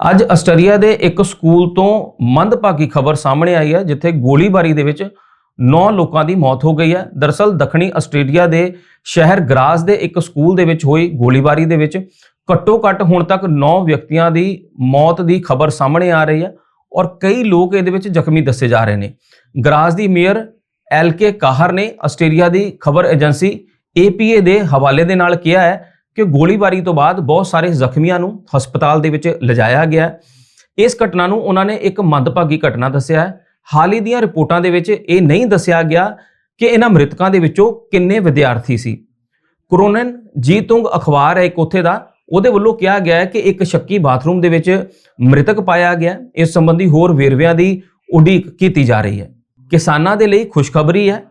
ਅੱਜ ਆਸਟਰੀਆ ਦੇ ਇੱਕ ਸਕੂਲ ਤੋਂ ਮੰਦਭਾਗੀ ਖਬਰ ਸਾਹਮਣੇ ਆਈ ਹੈ, ਜਿੱਥੇ ਗੋਲੀਬਾਰੀ ਦੇ ਵਿੱਚ 9 ਲੋਕਾਂ ਦੀ ਮੌਤ ਹੋ ਗਈ ਹੈ। ਦਰਅਸਲ ਦੱਖਣੀ ਆਸਟ੍ਰੇਲੀਆ ਦੇ ਸ਼ਹਿਰ ਗਰਾਸ ਦੇ ਇੱਕ ਸਕੂਲ ਦੇ ਵਿੱਚ ਹੋਈ ਗੋਲੀਬਾਰੀ ਦੇ ਵਿੱਚ ਘੱਟੋ ਘੱਟ ਹੁਣ ਤੱਕ 9 ਵਿਅਕਤੀਆਂ ਦੀ ਮੌਤ ਦੀ ਖਬਰ ਸਾਹਮਣੇ ਆ ਰਹੀ ਹੈ ਔਰ ਕਈ ਲੋਕ ਇਹਦੇ ਵਿੱਚ ਜ਼ਖਮੀ ਦੱਸੇ ਜਾ ਰਹੇ ਨੇ। ਗਰਾਸ ਦੀ ਮੇਅਰ ਐਲਕੇ ਕਾਹਰ ਨੇ ਆਸਟ੍ਰੇਲੀਆ ਦੀ ਖਬਰ ਏਜੰਸੀ APA ਦੇ ਹਵਾਲੇ ਦੇ ਨਾਲ ਕਿਹਾ ਹੈ ਕਿ ਗੋਲੀਬਾਰੀ ਤੋਂ ਬਾਅਦ ਬਹੁਤ ਸਾਰੇ ਜ਼ਖਮੀਆਂ ਨੂੰ ਹਸਪਤਾਲ ਦੇ ਵਿੱਚ ਲਿਜਾਇਆ ਗਿਆ ਇਸ ਘਟਨਾ ਨੂੰ ਉਹਨਾਂ ਨੇ ਇੱਕ ਮੰਦਭਾਗੀ ਘਟਨਾ ਦੱਸਿਆ ਹੈ। ਹਾਲ ਹੀ ਦੀਆਂ ਰਿਪੋਰਟਾਂ ਦੇ ਵਿੱਚ ਇਹ ਨਹੀਂ ਦੱਸਿਆ ਗਿਆ ਕਿ ਇਹਨਾਂ ਮ੍ਰਿਤਕਾਂ ਦੇ ਵਿੱਚੋਂ ਕਿੰਨੇ ਵਿਦਿਆਰਥੀ ਸੀ। ਕਰੋਨਨ ਜੀਤੁੰਗ ਅਖਬਾਰ ਹੈ ਇੱਕ ਉੱਥੇ ਦਾ। ਉਹਦੇ ਵੱਲੋਂ ਕਿਹਾ ਗਿਆ ਹੈ ਕਿ ਇੱਕ ਸ਼ੱਕੀ ਬਾਥਰੂਮ ਦੇ ਵਿੱਚ ਮ੍ਰਿਤਕ ਪਾਇਆ ਗਿਆ ਇਸ ਸੰਬੰਧੀ ਹੋਰ ਵੇਰਵਿਆਂ ਦੀ ਉਡੀਕ ਕੀਤੀ ਜਾ ਰਹੀ ਹੈ। ਕਿਸਾਨਾਂ ਦੇ ਲਈ ਖੁਸ਼ਖਬਰੀ ਹੈ।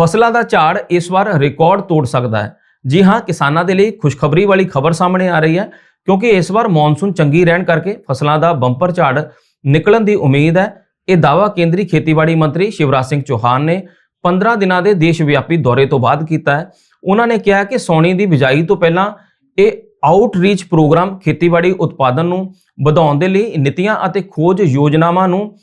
ਫਸਲਾਂ ਦਾ ਝਾੜ ਇਸ ਵਾਰ ਰਿਕਾਰਡ ਤੋੜ ਸਕਦਾ ਹੈ। ਜੀ ਹਾਂ, ਕਿਸਾਨਾਂ ਦੇ ਲਈ ਖੁਸ਼ਖਬਰੀ ਵਾਲੀ ਖਬਰ ਸਾਹਮਣੇ ਆ ਰਹੀ ਹੈ, ਕਿਉਂਕਿ ਇਸ ਵਾਰ ਮੌਨਸੂਨ ਚੰਗੀ ਰਹਿਣ ਕਰਕੇ ਫਸਲਾਂ ਦਾ ਬੰਪਰ ਝਾੜ ਨਿਕਲਣ ਦੀ ਉਮੀਦ ਹੈ। ਇਹ ਦਾਅਵਾ ਕੇਂਦਰੀ ਖੇਤੀਬਾੜੀ ਮੰਤਰੀ ਸ਼ਿਵਰਾਜ ਸਿੰਘ ਚੌਹਾਨ ਨੇ 15 ਦਿਨਾਂ ਦੇ ਦੇਸ਼ ਵਿਆਪੀ ਦੌਰੇ ਤੋਂ ਬਾਅਦ ਕੀਤਾ ਹੈ। ਉਹਨਾਂ ਨੇ ਕਿਹਾ ਕਿ ਸੌਣੀ ਦੀ ਬਿਜਾਈ ਤੋਂ ਪਹਿਲਾਂ ਇਹ ਆਊਟਰੀਚ ਪ੍ਰੋਗਰਾਮ ਖੇਤੀਬਾੜੀ ਉਤਪਾਦਨ ਨੂੰ ਵਧਾਉਣ ਦੇ ਲਈ ਨੀਤੀਆਂ ਅਤੇ ਖੋਜ ਯੋਜਨਾਵਾਂ ਨੂੰ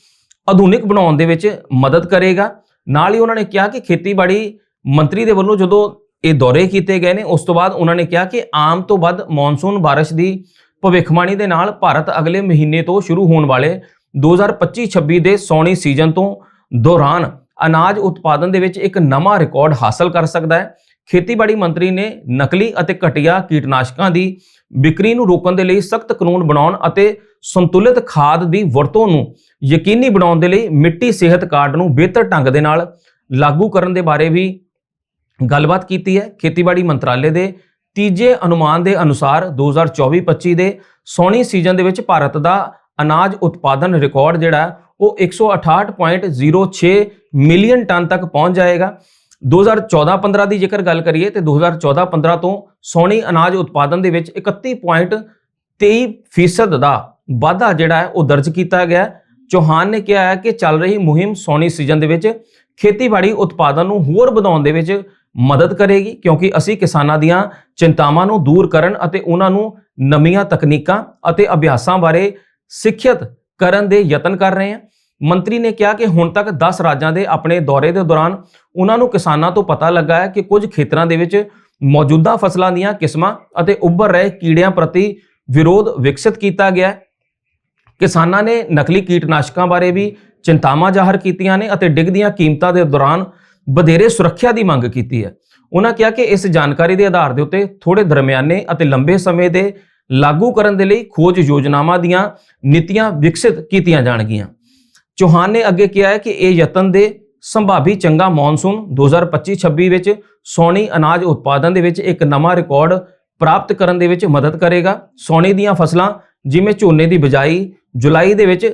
ਆਧੁਨਿਕ ਬਣਾਉਣ ਦੇ ਵਿੱਚ ਮਦਦ ਕਰੇਗਾ। ਨਾਲ ਹੀ ਉਹਨਾਂ ਨੇ ਕਿਹਾ ਕਿ ਖੇਤੀਬਾੜੀ ਮੰਤਰੀ ਦੇ ਵੱਲੋਂ ਜਦੋਂ ਇਹ ਦੌਰੇ ਕੀਤੇ ਗਏ ਨੇ। ਉਸ ਤੋਂ ਬਾਅਦ ਉਹਨਾਂ ਨੇ ਕਿਹਾ ਕਿ ਆਮ ਤੋਂ ਵੱਧ ਮੌਨਸੂਨ ਬਾਰਿਸ਼ ਦੀ ਭਵਿੱਖਬਾਣੀ ਦੇ ਨਾਲ ਭਾਰਤ ਅਗਲੇ ਮਹੀਨੇ ਤੋਂ ਸ਼ੁਰੂ ਹੋਣ ਵਾਲੇ 2025-26 ਦੇ ਸੌਣੀ ਸੀਜ਼ਨ ਤੋਂ ਦੌਰਾਨ ਅਨਾਜ ਉਤਪਾਦਨ ਦੇ ਵਿੱਚ ਇੱਕ ਨਵਾਂ ਰਿਕਾਰਡ ਹਾਸਲ ਕਰ ਸਕਦਾ ਹੈ। ਖੇਤੀਬਾੜੀ ਮੰਤਰੀ ਨੇ ਨਕਲੀ ਅਤੇ ਘਟੀਆ ਕੀਟਨਾਸ਼ਕਾਂ ਦੀ ਵਿਕਰੀ ਨੂੰ ਰੋਕਣ ਦੇ ਲਈ ਸਖਤ ਕਾਨੂੰਨ ਬਣਾਉਣ ਅਤੇ ਸੰਤੁਲਿਤ ਖਾਦ ਦੀ ਵਰਤੋਂ ਨੂੰ ਯਕੀਨੀ ਬਣਾਉਣ ਦੇ ਲਈ ਮਿੱਟੀ ਸਿਹਤ ਕਾਰਡ ਨੂੰ ਬਿਹਤਰ ਢੰਗ ਦੇ ਨਾਲ ਲਾਗੂ ਕਰਨ ਦੇ ਬਾਰੇ ਵੀ ਗੱਲਬਾਤ ਕੀਤੀ ਹੈ ਖੇਤੀਬਾੜੀ ਮੰਤਰਾਲੇ ਦੇ ਤੀਜੇ ਅਨੁਮਾਨ ਦੇ ਅਨੁਸਾਰ 2024-25 ਦੇ ਸੌਣੀ ਸੀਜ਼ਨ ਦੇ ਵਿੱਚ ਭਾਰਤ ਦਾ ਅਨਾਜ ਉਤਪਾਦਨ ਰਿਕਾਰਡ ਜਿਹੜਾ ਹੈ, ਉਹ 168.06 ਮਿਲੀਅਨ ਟਨ ਤੱਕ ਪਹੁੰਚ ਜਾਏਗਾ। 2014-15 ਦੀ ਜੇਕਰ ਗੱਲ ਕਰੀਏ ਤੇ 2014-15 ਤੋਂ ਸੌਣੀ ਅਨਾਜ ਉਤਪਾਦਨ ਦੇ ਵਿੱਚ 31.23% ਦਾ ਵਾਧਾ ਜਿਹੜਾ ਹੈ ਉਹ ਦਰਜ ਕੀਤਾ ਗਿਆ ਚੌਹਾਨ ਨੇ ਕਿਹਾ ਹੈ ਕਿ ਚੱਲ ਰਹੀ ਮੁਹਿੰਮ ਸੌਣੀ ਸੀਜ਼ਨ ਦੇ ਵਿੱਚ ਖੇਤੀਬਾੜੀ ਉਤਪਾਦਨ ਨੂੰ ਹੋਰ ਵਧਾਉਣ ਦੇ ਵਿੱਚ ਮਦਦ ਕਰੇਗੀ, ਕਿਉਂਕਿ ਅਸੀਂ ਕਿਸਾਨਾਂ ਦੀਆਂ ਚਿੰਤਾਵਾਂ ਨੂੰ ਦੂਰ ਕਰਨ ਅਤੇ ਉਹਨਾਂ ਨੂੰ ਨਵੀਆਂ ਤਕਨੀਕਾਂ ਅਤੇ ਅਭਿਆਸਾਂ ਬਾਰੇ ਸਿੱਖਿਅਤ ਕਰਨ ਦੇ ਯਤਨ ਕਰ ਰਹੇ ਹਾਂ। ਮੰਤਰੀ ਨੇ ਕਿਹਾ ਕਿ ਹੁਣ ਤੱਕ 10 ਰਾਜਾਂ ਦੇ ਆਪਣੇ ਦੌਰੇ ਦੇ ਦੌਰਾਨ ਉਹਨਾਂ ਨੂੰ ਕਿਸਾਨਾਂ ਤੋਂ ਪਤਾ ਲੱਗਾ ਹੈ ਕਿ ਕੁਝ ਖੇਤਰਾਂ ਦੇ ਵਿੱਚ ਮੌਜੂਦਾ ਫਸਲਾਂ ਦੀਆਂ ਕਿਸਮਾਂ ਅਤੇ ਉੱਭਰ ਰਹੇ ਕੀੜਿਆਂ ਪ੍ਰਤੀ ਵਿਰੋਧ ਵਿਕਸਿਤ ਕੀਤਾ ਗਿਆ ਹੈ। ਕਿਸਾਨਾਂ ਨੇ ਨਕਲੀ ਕੀਟਨਾਸ਼ਕਾਂ ਬਾਰੇ ਵੀ ਚਿੰਤਾਵਾਂ ਜ਼ਾਹਰ ਕੀਤੀਆਂ ਨੇ ਅਤੇ ਡਿੱਗਦੀਆਂ ਕੀਮਤਾਂ ਦੇ ਦੌਰਾਨ ਵਧੇਰੇ ਸੁਰੱਖਿਆ ਦੀ ਮੰਗ ਕੀਤੀ ਹੈ। ਉਹਨਾਂ ਕਿਹਾ ਕਿ ਇਸ ਜਾਣਕਾਰੀ ਦੇ ਆਧਾਰ ਦੇ ਉੱਤੇ ਥੋੜੇ ਦਰਮਿਆਨੇ ਅਤੇ ਲੰਬੇ ਸਮੇਂ ਦੇ ਲਾਗੂ ਕਰਨ ਦੇ ਲਈ ਖੋਜ ਯੋਜਨਾਵਾਂ ਦੀਆਂ ਨੀਤੀਆਂ ਵਿਕਸਿਤ ਕੀਤੀਆਂ ਜਾਣਗੀਆਂ। ਚੌਹਾਨ ਨੇ ਅੱਗੇ ਕਿਹਾ ਹੈ ਕਿ ਇਹ ਯਤਨ ਦੇ ਸੰਭਾਵੀ ਚੰਗਾ ਮੌਨਸੂਨ 2025-26 ਵਿੱਚ ਸੌਣੀ ਅਨਾਜ ਉਤਪਾਦਨ ਦੇ ਵਿੱਚ ਇੱਕ ਨਵਾਂ ਰਿਕਾਰਡ ਪ੍ਰਾਪਤ ਕਰਨ ਦੇ ਵਿੱਚ ਮਦਦ ਕਰੇਗਾ। ਸੌਣੀ ਦੀਆਂ ਫਸਲਾਂ ਜਿਵੇਂ ਝੋਨੇ ਦੀ ਬਿਜਾਈ ਜੁਲਾਈ ਦੇ ਵਿੱਚ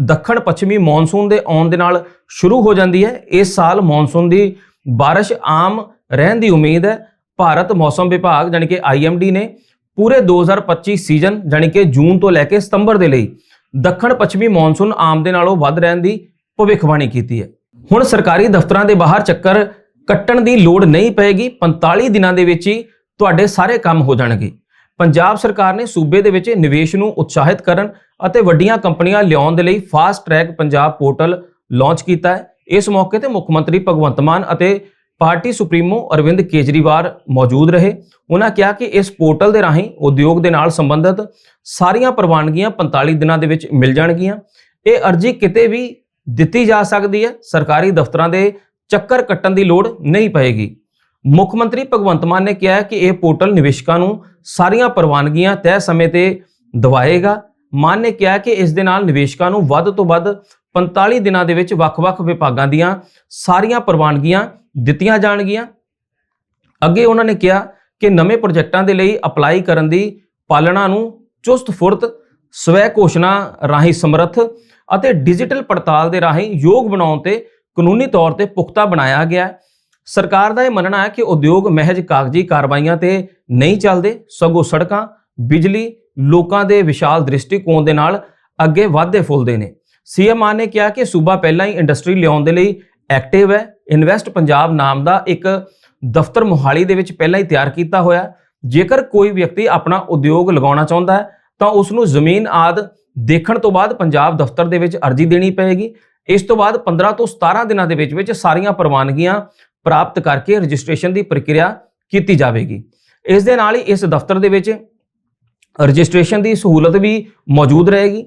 ਦੱਖਣ ਪੱਛਮੀ ਮੌਨਸੂਨ ਦੇ ਆਉਣ ਦੇ ਨਾਲ ਸ਼ੁਰੂ ਹੋ ਜਾਂਦੀ ਹੈ। ਇਸ ਸਾਲ ਮੌਨਸੂਨ ਦੀ ਬਾਰਿਸ਼ ਆਮ ਰਹਿਣ ਦੀ ਉਮੀਦ ਹੈ। ਭਾਰਤ ਮੌਸਮ ਵਿਭਾਗ ਜਾਣੀ ਕਿ IMD ਨੇ ਪੂਰੇ 2025 ਸੀਜ਼ਨ ਜਾਣੀ ਕਿ ਜੂਨ ਤੋਂ ਲੈ ਕੇ ਸਤੰਬਰ ਦੇ ਲਈ ਦੱਖਣ ਪੱਛਮੀ ਮੌਨਸੂਨ ਆਮ ਦੇ ਨਾਲੋਂ ਵੱਧ ਰਹਿਣ ਦੀ ਭਵਿੱਖਬਾਣੀ ਕੀਤੀ ਹੈ। ਹੁਣ ਸਰਕਾਰੀ ਦਫ਼ਤਰਾਂ ਦੇ ਬਾਹਰ ਚੱਕਰ ਕੱਟਣ ਦੀ ਲੋੜ ਨਹੀਂ ਪਏਗੀ। 45 ਦਿਨਾਂ ਦੇ ਵਿੱਚ ਹੀ ਤੁਹਾਡੇ ਸਾਰੇ ਕੰਮ ਹੋ ਜਾਣਗੇ। ਪੰਜਾਬ ਸਰਕਾਰ ਨੇ ਸੂਬੇ ਦੇ ਵਿੱਚ ਨਿਵੇਸ਼ ਨੂੰ ਉਤਸ਼ਾਹਿਤ ਕਰਨ ਅਤੇ ਵੱਡੀਆਂ ਕੰਪਨੀਆਂ ਲਿਆਉਣ ਦੇ ਲਈ fast track Punjab portal launch ਕੀਤਾ ਹੈ। ਇਸ ਮੌਕੇ ਤੇ ਮੁੱਖ ਮੰਤਰੀ ਭਗਵੰਤ ਮਾਨ ਅਤੇ ਪਾਰਟੀ ਸੁਪਰੀਮੋ ਅਰਵਿੰਦ ਕੇਜਰੀਵਾਲ ਮੌਜੂਦ ਰਹੇ। ਉਹਨਾਂ ਕਿਹਾ ਕਿ ਇਸ ਪੋਰਟਲ ਦੇ ਰਾਹੀਂ ਉਦਯੋਗ ਦੇ ਨਾਲ ਸੰਬੰਧਿਤ ਸਾਰੀਆਂ ਪ੍ਰਵਾਨਗੀਆਂ 45 ਦਿਨਾਂ ਦੇ ਵਿੱਚ ਮਿਲ ਜਾਣਗੀਆਂ। ਇਹ ਅਰਜ਼ੀ ਕਿਤੇ ਵੀ ਦਿੱਤੀ ਜਾ ਸਕਦੀ ਹੈ। ਸਰਕਾਰੀ ਦਫ਼ਤਰਾਂ ਦੇ ਚੱਕਰ ਕੱਟਣ ਦੀ ਲੋੜ ਨਹੀਂ ਪਏਗੀ। ਮੁੱਖ ਮੰਤਰੀ ਭਗਵੰਤ ਮਾਨ ਨੇ ਕਿਹਾ ਹੈ ਕਿ ਇਹ ਪੋਰਟਲ ਨਿਵੇਸ਼ਕਾਂ ਨੂੰ ਸਾਰੀਆਂ ਪ੍ਰਵਾਨਗੀਆਂ ਤੈਅ ਸਮੇਂ ਤੇ ਦਿਵਾਏਗਾ। ਮਾਨ ਨੇ ਕਿਹਾ ਕਿ ਇਸ ਦੇ ਨਾਲ ਨਿਵੇਸ਼ਕਾਂ ਨੂੰ ਵੱਧ ਤੋਂ ਵੱਧ 45 ਦਿਨਾਂ ਦੇ ਵਿੱਚ ਵੱਖ-ਵੱਖ ਵਿਭਾਗਾਂ ਦੀਆਂ ਸਾਰੀਆਂ ਪ੍ਰਵਾਨਗੀਆਂ ਦਿੱਤੀਆਂ ਜਾਣਗੀਆਂ। ਅੱਗੇ ਉਹਨਾਂ ਨੇ ਕਿਹਾ ਕਿ ਨਵੇਂ ਪ੍ਰੋਜੈਕਟਾਂ ਦੇ ਲਈ ਅਪਲਾਈ ਕਰਨ ਦੀ ਪਾਲਣਾ ਨੂੰ ਚੁਸਤ ਫੁਰਤ ਸਵੈ ਘੋਸ਼ਣਾ ਰਾਹੀਂ ਸਮਰੱਥ ਅਤੇ ਡਿਜੀਟਲ ਪੜਤਾਲ ਦੇ ਰਾਹੀਂ ਯੋਗ ਬਣਾਉਣ ਤੇ ਕਾਨੂੰਨੀ ਤੌਰ ਤੇ ਪੁਖਤਾ ਬਣਾਇਆ ਗਿਆ। ਹੈ ਸਰਕਾਰ ਦਾ ਇਹ ਮੰਨਣਾ ਹੈ ਕਿ ਉਦਯੋਗ ਮਹਿਜ ਕਾਗਜ਼ੀ ਕਾਰਵਾਈਆਂ ਤੇ ਨਹੀਂ ਚੱਲਦੇ, ਸਗੋਂ ਸੜਕਾਂ, ਬਿਜਲੀ, ਲੋਕਾਂ ਦੇ ਵਿਸ਼ਾਲ ਦ੍ਰਿਸ਼ਟੀਕੋਣ ਦੇ ਨਾਲ ਅੱਗੇ ਵਾਧੇ ਫੁੱਲਦੇ ਨੇ। ਸੀਐਮ ਮਾਨ ਨੇ ਕਿਹਾ ਕਿ ਸੂਬਾ ਪਹਿਲਾਂ ਹੀ ਇੰਡਸਟਰੀ ਲਿਆਉਣ ਦੇ ਲਈ ਐਕਟਿਵ ਹੈ। ਇਨਵੈਸਟ ਪੰਜਾਬ ਨਾਮ ਦਾ ਇੱਕ ਦਫ਼ਤਰ ਮੁਹਾਲੀ ਦੇ ਵਿੱਚ ਪਹਿਲਾਂ ਹੀ ਤਿਆਰ ਕੀਤਾ ਹੋਇਆ ਜੇਕਰ ਕੋਈ ਵਿਅਕਤੀ ਆਪਣਾ ਉਦਯੋਗ ਲਗਾਉਣਾ ਚਾਹੁੰਦਾ ਹੈ, ਤਾਂ ਉਸ ਨੂੰ ਜ਼ਮੀਨ ਆਦ ਦੇਖਣ ਤੋਂ ਬਾਅਦ ਪੰਜਾਬ ਦਫ਼ਤਰ ਦੇ ਵਿੱਚ ਅਰਜ਼ੀ ਦੇਣੀ ਪਏਗੀ। ਇਸ ਤੋਂ ਬਾਅਦ 15 ਤੋਂ 17 ਦਿਨਾਂ ਦੇ ਵਿੱਚ ਵਿੱਚ ਸਾਰੀਆਂ ਪ੍ਰਵਾਨਗੀਆਂ ਪ੍ਰਾਪਤ ਕਰਕੇ ਰਜਿਸਟ੍ਰੇਸ਼ਨ ਦੀ ਪ੍ਰਕਿਰਿਆ ਕੀਤੀ ਜਾਵੇਗੀ। ਇਸ ਦੇ ਨਾਲ ਹੀ ਇਸ ਦਫ਼ਤਰ ਦੇ ਵਿੱਚ ਰਜਿਸਟ੍ਰੇਸ਼ਨ ਦੀ ਸਹੂਲਤ ਵੀ ਮੌਜੂਦ ਰਹੇਗੀ।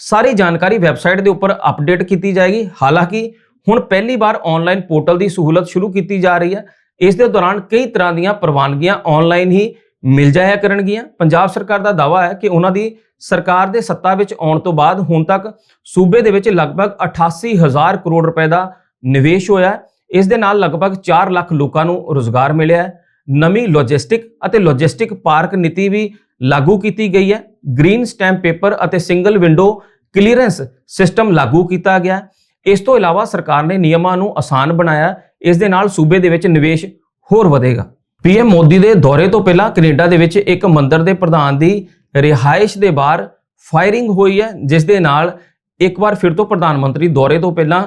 ਸਾਰੀ ਜਾਣਕਾਰੀ ਵੈਬਸਾਈਟ ਦੇ ਉੱਪਰ ਅਪਡੇਟ ਕੀਤੀ ਜਾਏਗੀ। ਹਾਲਾਂਕਿ ਹੁਣ ਪਹਿਲੀ ਵਾਰ ਆਨਲਾਈਨ ਪੋਰਟਲ ਦੀ ਸਹੂਲਤ ਸ਼ੁਰੂ ਕੀਤੀ ਜਾ ਰਹੀ ਹੈ। ਇਸ ਦੇ ਦੌਰਾਨ ਕਈ ਤਰ੍ਹਾਂ ਦੀਆਂ ਪ੍ਰਵਾਨਗੀਆਂ ਆਨਲਾਈਨ ਹੀ ਮਿਲ ਜਾਇਆ ਕਰਨਗੀਆਂ। ਪੰਜਾਬ ਸਰਕਾਰ ਦਾ ਦਾਅਵਾ ਹੈ ਕਿ ਉਹਨਾਂ ਦੀ ਸਰਕਾਰ ਦੇ ਸੱਤਾ ਵਿੱਚ ਆਉਣ ਤੋਂ ਬਾਅਦ ਹੁਣ ਤੱਕ ਸੂਬੇ ਦੇ ਵਿੱਚ ਲਗਭਗ 88000 ਕਰੋੜ ਰੁਪਏ ਦਾ ਨਿਵੇਸ਼ ਹੋਇਆ ਹੈ। ਇਸ ਦੇ ਨਾਲ ਲਗਭਗ 4 ਲੱਖ ਲੋਕਾਂ ਨੂੰ ਰੋਜ਼ਗਾਰ ਮਿਲਿਆ ਹੈ। ਨਵੀਂ ਲੌਜਿਸਟਿਕ ਅਤੇ ਲੌਜਿਸਟਿਕ ਪਾਰਕ ਨੀਤੀ ਵੀ ਲਾਗੂ ਕੀਤੀ ਗਈ ਹੈ। ਗ੍ਰੀਨ ਸਟੈਂਪ ਪੇਪਰ ਅਤੇ ਸਿੰਗਲ ਵਿੰਡੋ ਕਲੀਅਰੈਂਸ ਸਿਸਟਮ ਲਾਗੂ ਕੀਤਾ ਗਿਆ ਇਸ ਤੋਂ ਇਲਾਵਾ ਸਰਕਾਰ ਨੇ ਨਿਯਮਾਂ ਨੂੰ ਆਸਾਨ ਬਣਾਇਆ ਇਸ ਦੇ ਨਾਲ ਸੂਬੇ ਦੇ ਵਿੱਚ ਨਿਵੇਸ਼ ਹੋਰ ਵਧੇਗਾ। ਪੀਐਮ ਮੋਦੀ ਦੇ ਦੌਰੇ ਤੋਂ ਪਹਿਲਾਂ ਕੈਨੇਡਾ ਦੇ ਵਿੱਚ ਇੱਕ ਮੰਦਰ ਦੇ ਪ੍ਰਧਾਨ ਦੀ ਰਿਹਾਇਸ਼ ਦੇ ਬਾਹਰ ਫਾਇਰਿੰਗ ਹੋਈ ਹੈ। ਜਿਸ ਦੇ ਨਾਲ ਇੱਕ ਵਾਰ ਫਿਰ ਤੋਂ ਪ੍ਰਧਾਨ ਮੰਤਰੀ ਦੌਰੇ ਤੋਂ ਪਹਿਲਾਂ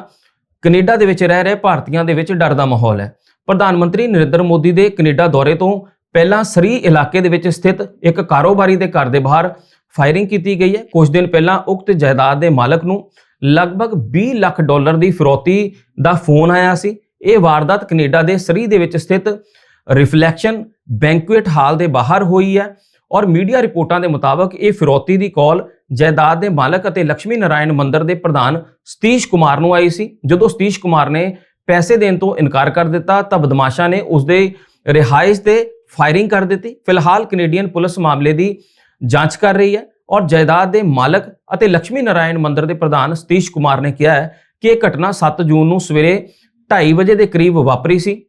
ਕੈਨੇਡਾ ਦੇ ਵਿੱਚ ਰਹਿ ਰਹੇ ਭਾਰਤੀਆਂ ਦੇ ਵਿੱਚ ਡਰ ਦਾ ਮਾਹੌਲ ਹੈ। ਪ੍ਰਧਾਨ ਮੰਤਰੀ ਨਰਿੰਦਰ ਮੋਦੀ ਦੇ ਕੈਨੇਡਾ ਦੌਰੇ ਤੋਂ ਪਹਿਲਾਂ ਸਰੀ ਇਲਾਕੇ ਦੇ ਵਿੱਚ ਸਥਿਤ ਇੱਕ ਕਾਰੋਬਾਰੀ ਦੇ ਘਰ ਦੇ ਬਾਹਰ ਫਾਇਰਿੰਗ ਕੀਤੀ ਗਈ ਹੈ। ਕੁਝ ਦਿਨ ਪਹਿਲਾਂ ਉਕਤ ਜਾਇਦਾਦ ਦੇ ਮਾਲਕ ਨੂੰ ਲਗਭਗ 20 ਲੱਖ ਡਾਲਰ ਦੀ ਫਿਰੌਤੀ ਦਾ ਫੋਨ ਆਇਆ ਸੀ। ਇਹ ਵਾਰਦਾਤ ਕੈਨੇਡਾ ਦੇ ਸਰੀ ਦੇ ਵਿੱਚ ਸਥਿਤ ਰਿਫਲੈਕਸ਼ਨ ਬੈਂਕੁਏਟ ਹਾਲ ਦੇ ਬਾਹਰ ਹੋਈ ਹੈ। ਔਰ ਮੀਡੀਆ ਰਿਪੋਰਟਾਂ ਦੇ ਮੁਤਾਬਕ ਇਹ ਫਿਰੌਤੀ ਦੀ ਕਾਲ ਜਾਇਦਾਦ ਦੇ ਮਾਲਕ ਅਤੇ ਲక్ష్ਮੀ ਨਾਰਾਇਣ ਮੰਦਰ ਦੇ ਪ੍ਰਧਾਨ ਸਤੀਸ਼ ਕੁਮਾਰ ਨੂੰ ਆਈ ਸੀ। ਜਦੋਂ ਸਤੀਸ਼ ਕੁਮਾਰ ਨੇ ਪੈਸੇ ਦੇਣ ਤੋਂ ਇਨਕਾਰ ਕਰ ਦਿੱਤਾ ਤਾਂ ਬਦਮਾਸ਼ਾਂ ਨੇ ਉਸ ਦੇ ਰਿਹਾਇਸ਼ ਤੇ ਫਾਇਰਿੰਗ ਕਰ ਦਿੱਤੀ। ਫਿਲਹਾਲ ਕੈਨੇਡੀਅਨ ਪੁਲਿਸ ਮਾਮਲੇ ਦੀ ਜਾਂਚ ਕਰ ਰਹੀ ਹੈ ਔਰ ਜਾਇਦਾਦ ਦੇ ਮਾਲਕ ਅਤੇ ਲక్ష్ਮੀ ਨਾਰਾਇਣ ਮੰਦਰ ਦੇ ਪ੍ਰਧਾਨ ਸਤੀਸ਼ ਕੁਮਾਰ ਨੇ ਕਿਹਾ ਹੈ ਕਿ ਇਹ ਘਟਨਾ 7 ਜੂਨ ਨੂੰ ਸਵੇਰੇ 2:30 ਵਜੇ ਦੇ ਕਰੀਬ ਵਾਪਰੀ ਸੀ।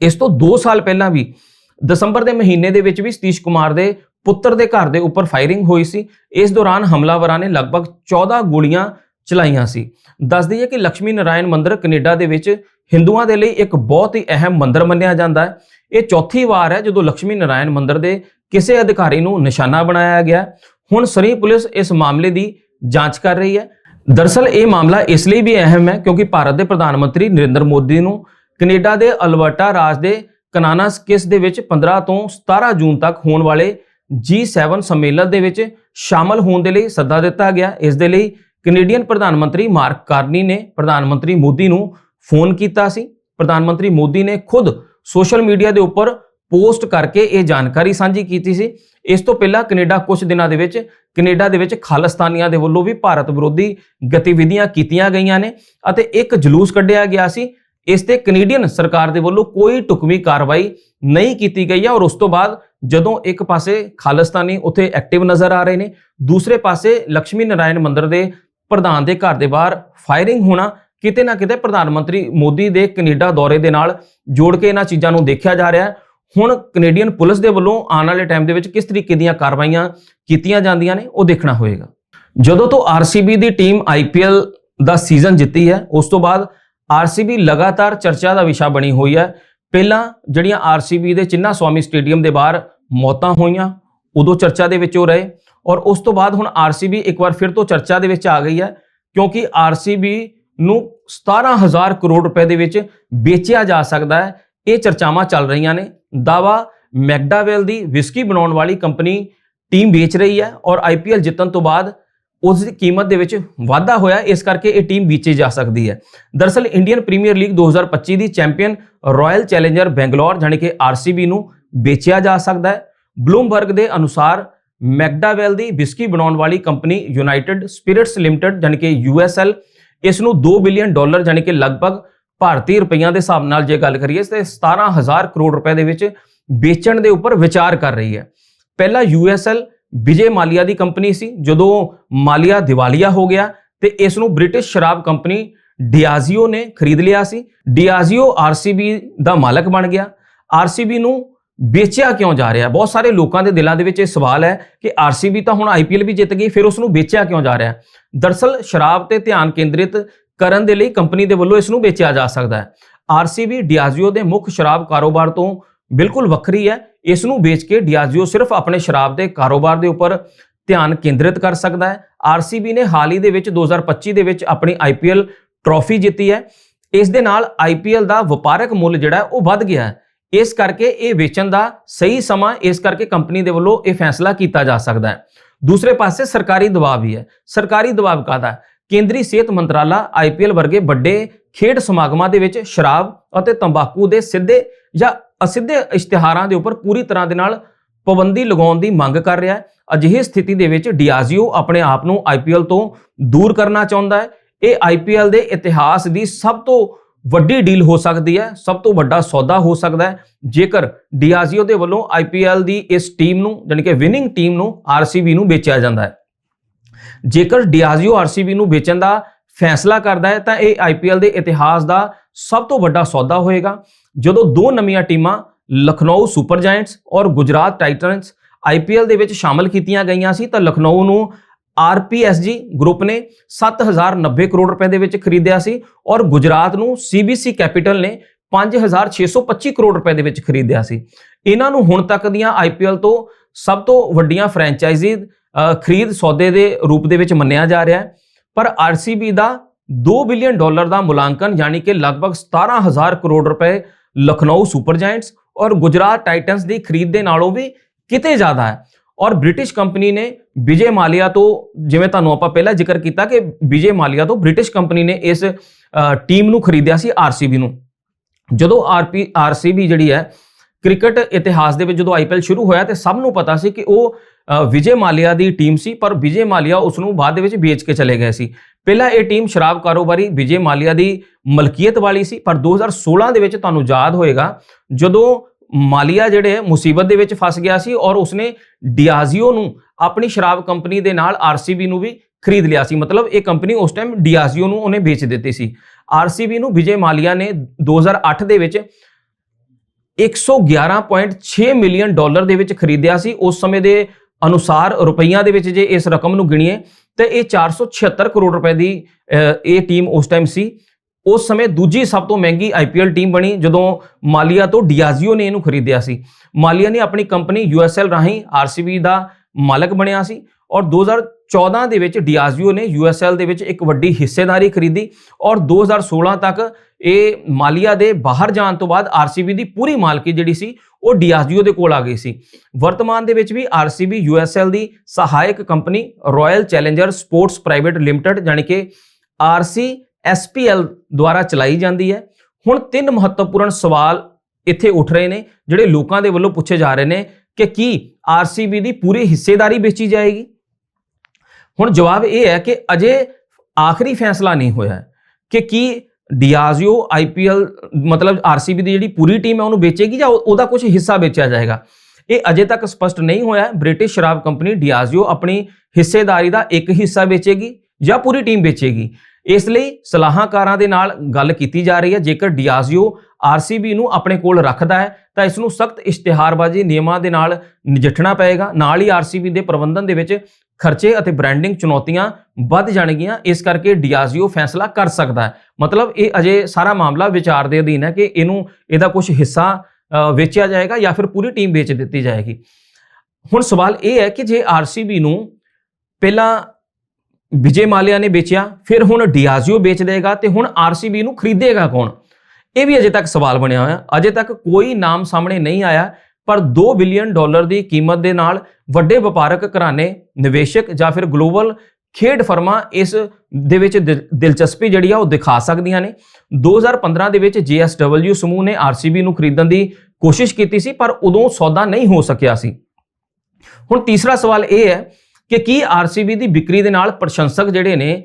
ਇਸ ਤੋਂ 2 ਸਾਲ ਪਹਿਲਾਂ ਵੀ ਦਸੰਬਰ ਦੇ ਮਹੀਨੇ ਦੇ ਵਿੱਚ ਵੀ ਸਤੀਸ਼ ਕੁਮਾਰ ਦੇ ਪੁੱਤਰ ਦੇ ਘਰ ਦੇ ਉੱਪਰ ਫਾਇਰਿੰਗ ਹੋਈ ਸੀ। ਇਸ ਦੌਰਾਨ ਹਮਲਾਵਰਾਂ ਨੇ ਲਗਭਗ 14 ਗੋਲੀਆਂ ਚਲਾਈਆਂ ਸੀ। ਦੱਸ ਦਈਏ ਕਿ ਲక్ష్ਮੀ ਨਾਰਾਇਣ ਮੰਦਿਰ ਕੈਨੇਡਾ ਦੇ ਵਿੱਚ ਹਿੰਦੂਆਂ ਦੇ ਲਈ ਇੱਕ ਬਹੁਤ ਹੀ ਅਹਿਮ ਮੰਦਿਰ ਮੰਨਿਆ ਜਾਂਦਾ ਹੈ। ਇਹ ਚੌਥੀ ਵਾਰ ਹੈ ਜਦੋਂ ਲక్ష్ਮੀ ਨਾਰਾਇਣ ਮੰਦਿਰ ਦੇ ਕਿਸੇ ਅਧਿਕਾਰੀ ਨੂੰ ਨਿਸ਼ਾਨਾ ਬਣਾਇਆ ਗਿਆ ਹੁਣ ਸਰੀ ਪੁਲਿਸ ਇਸ ਮਾਮਲੇ ਦੀ ਜਾਂਚ ਕਰ ਰਹੀ ਹੈ। ਦਰਸਲ ਇਹ ਮਾਮਲਾ ਇਸ ਲਈ ਵੀ ਅਹਿਮ ਹੈ ਕਿਉਂਕਿ ਭਾਰਤ ਦੇ ਪ੍ਰਧਾਨ ਮੰਤਰੀ ਨਰਿੰਦਰ ਮੋਦੀ ਨੂੰ ਕੈਨੇਡਾ ਦੇ ਅਲਬਰਟਾ ਰਾਜ ਦੇ ਕਨਾਨਾਸਕਿਸ ਦੇ ਵਿੱਚ 15 ਤੋਂ 17 ਜੂਨ ਤੱਕ ਹੋਣ ਵਾਲੇ G7 ਸੰਮੇਲਨ ਦੇ ਵਿੱਚ ਸ਼ਾਮਲ ਹੋਣ ਦੇ ਲਈ ਸੱਦਾ ਦਿੱਤਾ ਗਿਆ। ਇਸ ਦੇ ਲਈ ਕੈਨੇਡੀਅਨ ਪ੍ਰਧਾਨ ਮੰਤਰੀ ਮਾਰਕ ਕਾਰਨੀ ਨੇ ਪ੍ਰਧਾਨ ਮੰਤਰੀ ਮੋਦੀ ਨੂੰ ਫੋਨ ਕੀਤਾ ਸੀ। ਪ੍ਰਧਾਨ ਮੰਤਰੀ ਮੋਦੀ ਨੇ ਖੁਦ ਸੋਸ਼ਲ ਮੀਡੀਆ ਦੇ ਉੱਪਰ ਪੋਸਟ ਕਰਕੇ ਇਹ ਜਾਣਕਾਰੀ ਸਾਂਝੀ ਕੀਤੀ ਸੀ। ਇਸ ਤੋਂ ਪਹਿਲਾਂ ਕੈਨੇਡਾ ਕੁਝ ਦਿਨਾਂ ਦੇ ਵਿੱਚ, ਕੈਨੇਡਾ ਦੇ ਵਿੱਚ ਖਾਲਿਸਤਾਨੀਆਂ ਦੇ ਵੱਲੋਂ ਵੀ ਭਾਰਤ ਵਿਰੋਧੀ ਗਤੀਵਿਧੀਆਂ ਕੀਤੀਆਂ ਗਈਆਂ ਨੇ ਅਤੇ ਇੱਕ ਜਲੂਸ ਕੱਢਿਆ ਗਿਆ ਸੀ ਇਸ ਤੇ ਕੈਨੇਡੀਅਨ ਸਰਕਾਰ ਦੇ ਵੱਲੋਂ ਕੋਈ ਟੁਕਵੀਂ ਕਾਰਵਾਈ ਨਹੀਂ ਕੀਤੀ ਗਈ ਹੈ ਔਰ ਉਸ ਤੋਂ ਬਾਅਦ ਜਦੋਂ ਇੱਕ ਪਾਸੇ ਖਾਲਿਸਤਾਨੀ ਉੱਥੇ ਐਕਟਿਵ ਨਜ਼ਰ ਆ ਰਹੇ ਨੇ, ਦੂਸਰੇ ਪਾਸੇ ਲక్ష్ਮੀ ਨਾਰਾਇਣ ਮੰਦਿਰ ਦੇ ਪ੍ਰਧਾਨ ਦੇ ਘਰ ਦੇ ਬਾਹਰ ਫਾਇਰਿੰਗ ਹੋਣਾ, ਕਿਤੇ ਨਾ ਕਿਤੇ ਪ੍ਰਧਾਨ ਮੰਤਰੀ ਮੋਦੀ ਦੇ ਕੈਨੇਡਾ ਦੌਰੇ ਦੇ ਨਾਲ ਜੋੜ ਕੇ ਇਹਨਾਂ ਚੀਜ਼ਾਂ ਨੂੰ ਦੇਖਿਆ ਜਾ ਰਿਹਾ ਹੈ। ਹੁਣ ਕੈਨੇਡੀਅਨ ਪੁਲਿਸ ਦੇ ਵੱਲੋਂ ਆਉਣ ਵਾਲੇ ਟਾਈਮ ਦੇ ਵਿੱਚ ਕਿਸ ਤਰੀਕੇ ਦੀਆਂ ਕਾਰਵਾਈਆਂ ਕੀਤੀਆਂ ਜਾਂਦੀਆਂ ਨੇ, ਉਹ ਦੇਖਣਾ ਹੋਏਗਾ। ਜਦੋਂ ਤੋਂ ਆਰਸੀਬੀ ਦੀ ਟੀਮ ਆਈਪੀਐਲ ਦਾ ਸੀਜ਼ਨ ਜਿੱਤੀ ਹੈ, ਉਸ ਤੋਂ ਬਾਅਦ ਆਰਸੀਬੀ ਲਗਾਤਾਰ ਚਰਚਾ ਦਾ ਵਿਸ਼ਾ ਬਣੀ ਹੋਈ ਹੈ। ਪਹਿਲਾਂ ਜਿਹੜੀਆਂ ਆਰਸੀਬੀ ਦੇ ਚਿੰਨਾ ਸਵਾਮੀ ਸਟੇਡੀਅਮ ਦੇ ਬਾਹਰ ਮੌਤਾਂ ਹੋਈਆਂ, ਉਦੋਂ ਚਰਚਾ ਦੇ ਵਿੱਚ ਉਹ ਰਹੇ ਔਰ ਉਸ ਤੋਂ ਬਾਅਦ ਹੁਣ ਆਰਸੀਬੀ ਇੱਕ ਵਾਰ ਫਿਰ ਤੋਂ ਚਰਚਾ ਦੇ ਵਿੱਚ ਆ ਗਈ ਹੈ ਕਿਉਂਕਿ ਆਰਸੀਬੀ ਨੂੰ 17000 ਕਰੋੜ ਰੁਪਏ ਦੇ ਵਿੱਚ ਵੇਚਿਆ ਜਾ ਸਕਦਾ ਹੈ। ਇਹ ਚਰਚਾਵਾਂ ਚੱਲ ਰਹੀਆਂ ਨੇ। ਦਾਵਾ ਮੈਕਡਾਵੈਲ ਦੀ ਵਿਸਕੀ ਬਣਾਉਣ ਵਾਲੀ ਕੰਪਨੀ ਟੀਮ ਵੇਚ ਰਹੀ ਹੈ ਔਰ ਆਈਪੀਐਲ ਜਿੱਤਣ ਤੋਂ ਬਾਅਦ ਉਸ ਦੀ ਕੀਮਤ ਦੇ ਵਿੱਚ ਵਾਧਾ ਹੋਇਆ, ਇਸ ਕਰਕੇ ਇਹ ਟੀਮ ਵੇਚੀ ਜਾ ਸਕਦੀ ਹੈ। ਦਰਅਸਲ ਇੰਡੀਅਨ ਪ੍ਰੀਮੀਅਰ ਲੀਗ 2025 ਦੀ ਚੈਂਪੀਅਨ ਰਾਇਲ ਚੈਲੰਜਰ ਬੈਂਗਲੌਰ ਜਾਣੀ ਕਿ ਆਰਸੀਬੀ ਨੂੰ ਵੇਚਿਆ ਜਾ ਸਕਦਾ ਹੈ। ਬਲੂਮਬਰਗ ਦੇ ਅਨੁਸਾਰ ਮੈਕਡਾਵੈਲ ਦੀ ਬਿਸਕੀ ਬਣਾਉਣ ਵਾਲੀ ਕੰਪਨੀ ਯੂਨਾਈਟਿਡ ਸਪਿਰਿਟਸ ਲਿਮਟਿਡ ਜਾਣੀ ਕਿ ਯੂਐਸਐਲ ਇਸ ਨੂੰ 2 ਬਿਲੀਅਨ ਡਾਲਰ ਜਾਣੀ ਕਿ ਲਗਭਗ ਭਾਰਤੀ ਰੁਪਈਆਂ ਦੇ ਹਿਸਾਬ ਨਾਲ ਜੇ ਗੱਲ ਕਰੀਏ ਤੇ 17000 ਕਰੋੜ ਰੁਪਏ ਦੇ ਵਿੱਚ ਵੇਚਣ ਦੇ ਉੱਪਰ ਵਿਚਾਰ ਕਰ ਰਹੀ ਹੈ। ਪਹਿਲਾ ਯੂਐਸਐਲ ਵਿਜੇ ਮਾਲੀਆ ਦੀ ਕੰਪਨੀ ਸੀ, ਜਦੋਂ ਮਾਲੀਆ ਦਿਵਾਲੀਆ ਹੋ ਗਿਆ ਤੇ ਇਸ ਨੂੰ ਬ੍ਰਿਟਿਸ਼ ਸ਼ਰਾਬ ਕੰਪਨੀ ਡਿਆਜ਼ੀਓ ਨੇ ਖਰੀਦ ਲਿਆ ਸੀ। ਡਿਆਜ਼ੀਓ ਆਰਸੀਬੀ ਦਾ ਮਾਲਕ ਬਣ ਗਿਆ। ਆਰਸੀਬੀ ਨੂੰ ਵੇਚਿਆ ਕਿਉਂ ਜਾ ਰਿਹਾ? ਬਹੁਤ ਸਾਰੇ ਲੋਕਾਂ ਦੇ ਦਿਲਾਂ ਦੇ ਵਿੱਚ ਇਹ ਸਵਾਲ ਹੈ ਕਿ ਆਰਸੀਬੀ ਤਾਂ ਹੁਣ ਆਈਪੀਐਲ ਵੀ ਜਿੱਤ ਗਈ, ਫਿਰ ਉਸ ਨੂੰ ਵੇਚਿਆ ਕਿਉਂ ਜਾ ਰਿਹਾ? ਦਰਸਲ ਸ਼ਰਾਬ ਤੇ ਧਿਆਨ ਕੇਂਦਰਿਤ ਕਰਨ ਦੇ ਲਈ ਕੰਪਨੀ ਦੇ ਵੱਲੋਂ ਇਸ ਨੂੰ ਵੇਚਿਆ ਜਾ ਸਕਦਾ ਹੈ। ਆਰਸੀਬੀ ਡਿਆਜ਼ੀਓ ਦੇ ਮੁੱਖ ਸ਼ਰਾਬ ਕਾਰੋਬਾਰ ਤੋਂ ਬਿਲਕੁਲ ਵੱਖਰੀ ਹੈ। ਇਸ ਨੂੰ ਵੇਚ ਕੇ ਡਿਆਜ਼ੀਓ ਸਿਰਫ ਆਪਣੇ ਸ਼ਰਾਬ ਦੇ ਕਾਰੋਬਾਰ ਦੇ ਉੱਪਰ ਧਿਆਨ ਕੇਂਦਰਿਤ ਕਰ ਸਕਦਾ ਹੈ। ਆਰਸੀਬੀ ਨੇ ਹਾਲ ਹੀ ਦੇ ਵਿੱਚ 2025 ਦੇ ਵਿੱਚ ਆਪਣੀ ਆਈਪੀਐਲ ਟਰੋਫੀ ਜਿੱਤੀ ਹੈ। ਇਸ ਦੇ ਨਾਲ ਆਈਪੀਐਲ ਦਾ ਵਪਾਰਕ ਮੁੱਲ ਜਿਹੜਾ ਉਹ ਵੱਧ ਗਿਆ ਹੈ। ਇਸ ਕਰਕੇ ਇਹ ਵੇਚਣ ਦਾ ਸਹੀ ਸਮਾਂ, ਇਸ ਕਰਕੇ ਕੰਪਨੀ ਦੇ ਵੱਲੋਂ ਇਹ ਫੈਸਲਾ ਕੀਤਾ ਜਾ ਸਕਦਾ ਹੈ। ਦੂਸਰੇ ਪਾਸੇ ਸਰਕਾਰੀ ਦਬਾਅ ਵੀ ਹੈ। ਸਰਕਾਰੀ ਦਬਾਅ ਕਾਹਦਾ ਕੇਂਦਰੀ ਸਿਹਤ ਮੰਤਰਾਲਾ ਆਈਪੀਐਲ ਵਰਗੇ ਵੱਡੇ ਖੇਡ ਸਮਾਗਮਾਂ ਦੇ ਵਿੱਚ ਸ਼ਰਾਬ ਅਤੇ ਤੰਬਾਕੂ ਦੇ ਸਿੱਧੇ ਜਾਂ ਅਸਿੱਧੇ ਇਸ਼ਤਿਹਾਰਾਂ ਦੇ ਉੱਪਰ ਪੂਰੀ ਤਰ੍ਹਾਂ ਦੇ ਨਾਲ ਪਾਬੰਦੀ ਲਗਾਉਣ ਦੀ ਮੰਗ ਕਰ ਰਿਹਾ ਹੈ। ਅਜਿਹੀ ਸਥਿਤੀ ਦੇ ਵਿੱਚ ਡਿਆਜ਼ੀਓ ਆਪਣੇ ਆਪ ਨੂੰ ਆਈਪੀਐਲ ਤੋਂ ਦੂਰ ਕਰਨਾ ਚਾਹੁੰਦਾ ਹੈ। ਇਹ ਆਈਪੀਐਲ ਦੇ ਇਤਿਹਾਸ ਦੀ ਸਭ ਤੋਂ ਵੱਡੀ ਡੀਲ ਹੋ ਸਕਦੀ ਹੈ, ਸਭ ਤੋਂ ਵੱਡਾ ਸੌਦਾ ਹੋ ਸਕਦਾ ਹੈ। ਜੇਕਰ ਡਿਆਜ਼ੀਓ ਦੇ ਵੱਲੋਂ ਆਈਪੀਐਲ ਦੀ ਇਸ ਟੀਮ ਨੂੰ, ਜਾਣੀ ਕਿ ਵਿਨਿੰਗ ਟੀਮ ਨੂੰ ਆਰਸੀਬੀ ਨੂੰ ਵੇਚਿਆ ਜਾਂਦਾ ਹੈ। ਜੇਕਰ ਡਿਆਜ਼ੀਓ ਆਰਸੀਬੀ ਨੂੰ ਵੇਚਣ ਦਾ ਫੈਸਲਾ ਕਰਦਾ ਹੈ, ਤਾਂ ਇਹ ਆਈਪੀਐਲ ਦੇ ਇਤਿਹਾਸ ਦਾ ਸਭ ਤੋਂ ਵੱਡਾ ਸੌਦਾ ਹੋਏਗਾ ਜਦੋਂ ਦੋ ਨਵੀਆਂ ਟੀਮਾਂ ਲਖਨਊ ਸੁਪਰ ਜਾਇੰਟਸ ਔਰ ਗੁਜਰਾਤ ਟਾਈਟਨਸ ਆਈਪੀਐਲ ਦੇ ਵਿੱਚ ਸ਼ਾਮਲ ਕੀਤੀਆਂ ਗਈਆਂ ਸੀ, ਤਾਂ ਲਖਨਊ ਨੂੰ ਆਰਪੀਐਸਜੀ ਗਰੁੱਪ ਨੇ 7090 ਕਰੋੜ ਰੁਪਏ ਦੇ ਵਿੱਚ ਖਰੀਦਿਆ ਸੀ ਔਰ ਗੁਜਰਾਤ ਨੂੰ ਸੀਬੀਸੀ ਕੈਪੀਟਲ ਨੇ 5625 ਕਰੋੜ ਰੁਪਏ ਦੇ ਵਿੱਚ ਖਰੀਦਿਆ ਸੀ। ਇਹਨਾਂ ਨੂੰ ਹੁਣ ਤੱਕ ਦੀਆਂ ਆਈਪੀਐਲ ਤੋਂ ਸਭ ਤੋਂ ਵੱਡੀਆਂ ਫਰੈਂਚਾਈਜ਼ੀ ਖਰੀਦ ਸੌਦੇ ਦੇ ਰੂਪ ਦੇ ਵਿੱਚ ਮੰਨਿਆ ਜਾ ਰਿਹਾ ਹੈ। ਪਰ ਆਰਸੀਬੀ ਦਾ 2 ਬਿਲੀਅਨ ਡਾਲਰ ਦਾ ਮੁਲਾਂਕਣ, ਯਾਨੀ ਕਿ ਲਗਭਗ 17000 ਕਰੋੜ ਰੁਪਏ ਲਖਨਊ ਸੁਪਰ ਜਾਇੰਟਸ ਔਰ ਗੁਜਰਾਤ ਟਾਈਟਨਸ ਦੀ ਖਰੀਦ ਦੇ ਨਾਲੋਂ ਵੀ ਕਿਤੇ ਜ਼ਿਆਦਾ ਹੈ। ਔਰ ਬ੍ਰਿਟਿਸ਼ ਕੰਪਨੀ ਨੇ ਵਿਜੇ ਮਾਲੀਆ ਤੋਂ, ਜਿਵੇਂ ਤੁਹਾਨੂੰ ਆਪਾਂ ਪਹਿਲਾਂ ਜ਼ਿਕਰ ਕੀਤਾ ਕਿ ਵਿਜੇ ਮਾਲੀਆ ਤੋਂ ਬ੍ਰਿਟਿਸ਼ ਕੰਪਨੀ ਨੇ ਇਸ ਟੀਮ ਨੂੰ ਖਰੀਦਿਆ ਸੀ ਆਰਸੀਬੀ ਨੂੰ। ਜਦੋਂ ਆਰਪੀ ਆਰਸੀਬੀ ਜਿਹੜੀ ਹੈ, ਕ੍ਰਿਕਟ ਇਤਿਹਾਸ ਦੇ ਵਿੱਚ ਜਦੋਂ ਆਈਪੀਐਲ ਸ਼ੁਰੂ ਹੋਇਆ ਤੇ ਸਭ ਨੂੰ ਪਤਾ ਸੀ ਕਿ ਉਹ ਵਿਜੇ ਮਾਲੀਆ ਦੀ ਟੀਮ ਸੀ, ਪਰ ਵਿਜੇ ਮਾਲੀਆ ਉਸ ਨੂੰ ਬਾਅਦ ਦੇ ਵਿੱਚ ਵੇਚ ਕੇ ਚਲੇ ਗਏ ਸੀ। ਪਹਿਲਾਂ ਇਹ ਟੀਮ ਸ਼ਰਾਬ ਕਾਰੋਬਾਰੀ ਵਿਜੇ ਮਾਲੀਆ ਦੀ ਮਲਕੀਅਤ ਵਾਲੀ ਸੀ, ਪਰ 2016 ਦੇ ਵਿੱਚ ਤੁਹਾਨੂੰ ਯਾਦ ਹੋਏਗਾ, ਜਦੋਂ ਮਾਲੀਆ ਜਿਹੜੇ ਮੁਸੀਬਤ ਦੇ ਵਿੱਚ ਫਸ ਗਿਆ ਸੀ ਔਰ ਉਸਨੇ ਡਿਆਜ਼ੀਓ ਨੂੰ ਆਪਣੀ ਸ਼ਰਾਬ ਕੰਪਨੀ ਦੇ ਨਾਲ ਆਰਸੀਬੀ ਨੂੰ ਵੀ ਖਰੀਦ ਲਿਆ ਸੀ। ਮਤਲਬ ਇਹ ਕੰਪਨੀ ਉਸ ਟਾਈਮ ਡਿਆਜ਼ੀਓ ਨੂੰ ਉਹਨੇ ਵੇਚ ਦਿੱਤੀ ਸੀ। ਆਰਸੀਬੀ ਨੂੰ ਵਿਜੇ ਮਾਲੀਆ ਨੇ 2008 ਦੇ ਵਿੱਚ 111.6 ਮਿਲੀਅਨ ਡਾਲਰ ਦੇ ਵਿੱਚ ਖਰੀਦਿਆ ਸੀ। ਉਸ ਸਮੇਂ ਦੇ ਅਨੁਸਾਰ ਰੁਪਈਆਂ ਦੇ ਵਿੱਚ ਜੇ ਇਸ ਰਕਮ ਨੂੰ ਗਿਣੀਏ, ਤੇ ਇਹ 476 ਕਰੋੜ ਰੁਪਏ ਦੀ ਇਹ ਟੀਮ ਉਸ ਟਾਈਮ ਸੀ। ਉਸ ਸਮੇਂ ਦੂਜੀ ਸਭ ਤੋਂ ਮਹਿੰਗੀ ਆਈਪੀਐਲ ਟੀਮ ਬਣੀ, ਜਦੋਂ ਮਾਲੀਆ ਤੋਂ ਡਿਆਜ਼ੀਓ ਨੇ ਇਹਨੂੰ ਖਰੀਦਿਆ ਸੀ। ਮਾਲੀਆ ਨੇ ਆਪਣੀ ਕੰਪਨੀ ਯੂਐਸਐਲ ਰਾਹੀਂ ਆਰਸੀਬੀ ਦਾ ਮਾਲਕ ਬਣਿਆ ਸੀ ਔਰ 2014 ਦੇ ਵਿੱਚ ਡਿਆਜ਼ੀਓ ਨੇ ਯੂਐਸਐਲ ਦੇ ਵਿੱਚ ਇੱਕ ਵੱਡੀ ਹਿੱਸੇਦਾਰੀ ਖਰੀਦੀ ਔਰ 2016 ਤੱਕ ਇਹ ਮਾਲੀਆ ਦੇ ਬਾਹਰ ਜਾਣ ਤੋਂ ਬਾਅਦ ਆਰਸੀਬੀ ਦੀ ਪੂਰੀ ਮਾਲਕੀ ਜਿਹੜੀ ਸੀ ਉਹ ਡਿਆਜ਼ੀਓ ਦੇ ਕੋਲ ਆ ਗਈ ਸੀ। ਵਰਤਮਾਨ ਦੇ ਵਿੱਚ ਵੀ ਆਰਸੀਬੀ ਯੂਐਸਐਲ ਦੀ ਸਹਾਇਕ company Royal Challenger sports private limited ਯਾਨੀ ਕਿ ਆਰਸੀ ਐਸਪੀਐਲ ਦੁਆਰਾ ਚਲਾਈ ਜਾਂਦੀ ਹੈ। ਹੁਣ ਤਿੰਨ ਮਹੱਤਵਪੂਰਨ ਸਵਾਲ ਇੱਥੇ ਉੱਠ ਰਹੇ ਨੇ, ਜਿਹੜੇ ਲੋਕਾਂ ਦੇ ਵੱਲੋਂ ਪੁੱਛੇ ਜਾ ਰਹੇ ਨੇ ਕਿ ਕੀ ਆਰਸੀਬੀ ਦੀ ਪੂਰੀ ਹਿੱਸੇਦਾਰੀ ਵੇਚੀ ਜਾਏਗੀ? ਹੁਣ ਜਵਾਬ ਇਹ ਹੈ ਕਿ ਅਜੇ ਆਖਰੀ ਫੈਸਲਾ ਨਹੀਂ ਹੋਇਆ ਹੈ ਕਿ ਕੀ ਡਿਆਜ਼ੀਓ ਆਈਪੀਐਲ ਮਤਲਬ ਆਰਸੀਬੀ ਦੀ ਜਿਹੜੀ ਪੂਰੀ ਟੀਮ ਹੈ ਉਹਨੂੰ ਵੇਚੇਗੀ ਜਾਂ ਉਹਦਾ ਕੁਝ ਹਿੱਸਾ ਵੇਚਿਆ ਜਾਏਗਾ? ਇਹ ਅਜੇ ਤੱਕ ਸਪਸ਼ਟ ਨਹੀਂ ਹੋਇਆ ਬ੍ਰਿਟਿਸ਼ ਸ਼ਰਾਬ ਕੰਪਨੀ ਡਿਆਜ਼ੀਓ ਆਪਣੀ ਹਿੱਸੇਦਾਰੀ ਦਾ ਇੱਕ ਹਿੱਸਾ ਵੇਚੇਗੀ ਜਾਂ ਪੂਰੀ ਟੀਮ ਵੇਚੇਗੀ। ਇਸ ਲਈ ਸਲਾਹਕਾਰਾਂ ਦੇ ਨਾਲ ਗੱਲ ਕੀਤੀ ਜਾ ਰਹੀ ਹੈ। ਜੇਕਰ ਡਿਆਜ਼ੀਓ ਆਰਸੀਬੀ ਨੂੰ ਆਪਣੇ ਕੋਲ ਰੱਖਦਾ ਹੈ, ਤਾਂ ਇਸ ਨੂੰ ਸਖਤ ਇਸ਼ਤਿਹਾਰਬਾਜ਼ੀ ਨਿਯਮਾਂ ਦੇ ਨਾਲ ਨਜਿੱਠਣਾ ਪਏਗਾ। ਨਾਲ ਹੀ ਆਰਸੀਬੀ ਦੇ ਪ੍ਰਬੰਧਨ ਦੇ ਵਿੱਚ ਖਰਚੇ ਅਤੇ ਬ੍ਰਾਂਡਿੰਗ ਚੁਣੌਤੀਆਂ ਵੱਧ ਜਾਣਗੀਆਂ। ਇਸ ਕਰਕੇ ਡਿਆਜ਼ੀਓ ਫੈਸਲਾ ਕਰ ਸਕਦਾ ਹੈ। ਮਤਲਬ ਇਹ ਅਜੇ ਸਾਰਾ ਮਾਮਲਾ ਵਿਚਾਰ ਦੇ ਅਧੀਨ ਹੈ ਕਿ ਇਹਨੂੰ ਇਹਦਾ ਕੁਝ ਹਿੱਸਾ ਵੇਚਿਆ ਜਾਏਗਾ ਜਾਂ ਫਿਰ ਪੂਰੀ ਟੀਮ ਵੇਚ ਦਿੱਤੀ ਜਾਏਗੀ। ਹੁਣ ਸਵਾਲ ਇਹ ਹੈ ਕਿ ਜੇ ਆਰਸੀਬੀ ਨੂੰ ਪਹਿਲਾਂ ਵਿਜੇ ਮਾਲਿਆ ਨੇ ਵੇਚਿਆ, ਫਿਰ ਹੁਣ ਡਿਆਜ਼ੀਓ ਵੇਚ ਦੇਗਾ ਤੇ ਹੁਣ ਆਰਸੀਬੀ ਨੂੰ ਖਰੀਦੇਗਾ ਕੌਣ? ਇਹ ਵੀ ਅਜੇ ਤੱਕ ਸਵਾਲ ਬਣਿਆ ਹੋਇਆ। ਅਜੇ ਤੱਕ ਕੋਈ ਨਾਮ ਸਾਹਮਣੇ ਨਹੀਂ ਆਇਆ, ਪਰ 2 ਬਿਲੀਅਨ ਡਾਲਰ ਦੀ ਕੀਮਤ ਦੇ ਨਾਲ ਵੱਡੇ ਵਪਾਰਕ ਘਰਾਣੇ, ਨਿਵੇਸ਼ਕ ਜਾਂ ਫਿਰ ਗਲੋਬਲ ਖੇਡ ਫਰਮਾਂ ਇਸ ਦੇ ਵਿੱਚ ਦਿਲ- ਦਿਲਚਸਪੀ ਜਿਹੜੀ ਆ ਉਹ ਦਿਖਾ ਸਕਦੀਆਂ ਨੇ। 2015 ਦੇ ਵਿੱਚ JSW ਸਮੂਹ ਨੇ RCB ਨੂੰ ਖਰੀਦਣ ਦੀ ਕੋਸ਼ਿਸ਼ ਕੀਤੀ ਸੀ, ਪਰ ਉਦੋਂ ਸੌਦਾ ਨਹੀਂ ਹੋ ਸਕਿਆ ਸੀ। ਹੁਣ ਤੀਸਰਾ ਸਵਾਲ ਇਹ ਹੈ ਕਿ ਕੀ RCB ਦੀ ਵਿਕਰੀ ਦੇ ਨਾਲ ਪ੍ਰਸ਼ੰਸਕ ਜਿਹੜੇ ਨੇ,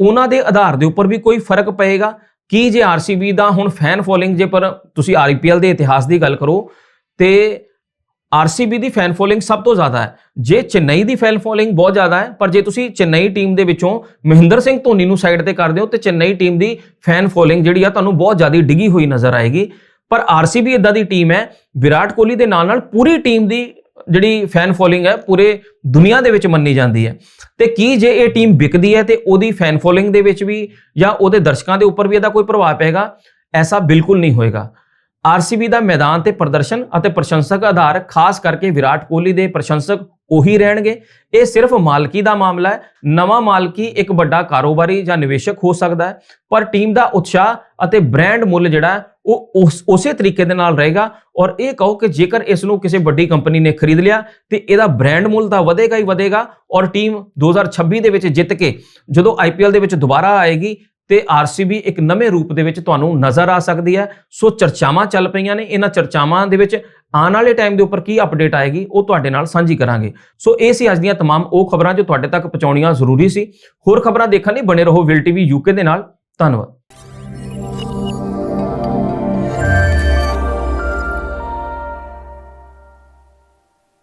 ਉਹਨਾਂ ਦੇ ਆਧਾਰ ਦੇ ਉੱਪਰ ਵੀ ਕੋਈ ਫ਼ਰਕ ਪਏਗਾ? ਕੀ ਜੇ RCB ਦਾ ਹੁਣ ਫੈਨ ਫੋਲੋਇੰਗ ਜੇ ਪਰ ਤੁਸੀਂ IPL ਦੇ ਇਤਿਹਾਸ ਦੀ ਗੱਲ ਕਰੋ, ਤੇ ਆਰਸੀਬੀ ਦੀ ਫੈਨ ਫੋਲੋਇੰਗ ਸਭ ਤੋਂ ਜ਼ਿਆਦਾ ਹੈ। ਜੇ ਚੇਨਈ ਦੀ ਫੈਨ ਫੋਲੋਇੰਗ ਬਹੁਤ ਜ਼ਿਆਦਾ ਹੈ, ਪਰ ਜੇ ਤੁਸੀਂ ਚੇਨਈ ਟੀਮ ਦੇ ਵਿੱਚੋਂ ਮਹਿੰਦਰ ਸਿੰਘ ਧੋਨੀ ਨੂੰ ਸਾਈਡ ਤੇ ਕਰਦੇ ਹੋ, ਤੇ ਚੇਨਈ ਟੀਮ ਦੀ ਫੈਨ ਫੋਲੋਇੰਗ ਜਿਹੜੀ ਆ ਤੁਹਾਨੂੰ ਬਹੁਤ ਜ਼ਿਆਦਾ ਡਿੱਗੀ ਹੋਈ ਨਜ਼ਰ ਆਏਗੀ। ਪਰ ਆਰਸੀਬੀ ਇਦਾਂ ਦੀ ਟੀਮ ਹੈ, ਵਿਰਾਟ ਕੋਹਲੀ ਦੇ ਨਾਲ ਨਾਲ ਪੂਰੀ ਟੀਮ ਦੀ ਜਿਹੜੀ ਫੈਨ ਫੋਲੋਇੰਗ ਹੈ, ਪੂਰੇ ਦੁਨੀਆ ਦੇ ਵਿੱਚ ਮੰਨੀ ਜਾਂਦੀ ਹੈ। ਤੇ ਕੀ ਜੇ ਇਹ ਟੀਮ ਵਿਕਦੀ ਹੈ ਤੇ ਉਹਦੀ ਫੈਨ ਫੋਲੋਇੰਗ ਦੇ ਵਿੱਚ ਵੀ ਜਾਂ ਉਹਦੇ ਦਰਸ਼ਕਾਂ ਦੇ ਉੱਪਰ ਵੀ ਇਹਦਾ ਕੋਈ ਪ੍ਰਭਾਵ ਪਏਗਾ? ਐਸਾ ਬਿਲਕੁਲ ਨਹੀਂ ਹੋਏਗਾ। ਆਰਸੀਬੀ ਦਾ ਮੈਦਾਨ ਤੇ ਪ੍ਰਦਰਸ਼ਨ ਅਤੇ ਪ੍ਰਸ਼ੰਸਕ ਆਧਾਰ, ਖਾਸ ਕਰਕੇ ਵਿਰਾਟ ਕੋਹਲੀ ਦੇ ਪ੍ਰਸ਼ੰਸਕ ਉਹੀ ਰਹਿਣਗੇ। ਇਹ ਸਿਰਫ ਮਾਲਕੀ ਦਾ ਮਾਮਲਾ ਹੈ। ਨਵਾਂ ਮਾਲਕੀ ਇੱਕ ਵੱਡਾ ਕਾਰੋਬਾਰੀ ਜਾਂ ਨਿਵੇਸ਼ਕ ਹੋ ਸਕਦਾ ਹੈ। ਪਰ ਟੀਮ ਦਾ ਉਤਸ਼ਾਹ ਅਤੇ ਬ੍ਰਾਂਡ ਮੁੱਲ ਜਿਹੜਾ ਉਹ ਉਸੇ ਤਰੀਕੇ ਦੇ ਨਾਲ ਰਹੇਗਾ। ਔਰ ਇਹ ਕਹੋ ਕਿ ਜੇਕਰ ਇਸ ਨੂੰ ਕਿਸੇ ਵੱਡੀ ਕੰਪਨੀ ਨੇ ਖਰੀਦ ਲਿਆ, ਤੇ ਇਹਦਾ ਬ੍ਰਾਂਡ ਮੁੱਲ ਤਾਂ ਵਧੇਗਾ ਹੀ ਵਧੇਗਾ। ਔਰ ਟੀਮ 2026 ਦੇ ਵਿੱਚ ਜਿੱਤ ਕੇ, ਜਦੋਂ ਆਈਪੀਐਲ ਦੇ ਵਿੱਚ ਦੁਬਾਰਾ ਆਏਗੀ ਤੇ ਆਰਸੀਬੀ ਇੱਕ ਨਵੇਂ ਰੂਪ ਦੇ ਵਿੱਚ ਤੁਹਾਨੂੰ ਨਜ਼ਰ ਆ ਸਕਦੀ ਹੈ ਸੋ ਚਰਚਾਵਾਂ ਚੱਲ ਪਈਆਂ ਨੇ ਇਹਨਾਂ ਚਰਚਾਵਾਂ ਦੇ ਵਿੱਚ ਆਉਣ ਵਾਲੇ ਟਾਈਮ ਦੇ ਉੱਪਰ ਕੀ ਅਪਡੇਟ ਆਏਗੀ ਉਹ ਤੁਹਾਡੇ ਨਾਲ ਸਾਂਝੀ ਕਰਾਂਗੇ ਸੋ ਇਹ ਸੀ ਅੱਜ ਦੀਆਂ तमाम ਉਹ ਖਬਰਾਂ ਜੋ ਤੁਹਾਡੇ ਤੱਕ ਪਹੁੰਚਾਉਣੀਆਂ ਜ਼ਰੂਰੀ ਸੀ ਹੋਰ ਖਬਰਾਂ ਦੇਖਣ ਲਈ ਬਣੇ ਰਹੋ ਵਿਲ ਟੀਵੀ ਯੂਕੇ ਦੇ ਨਾਲ ਧੰਨਵਾਦ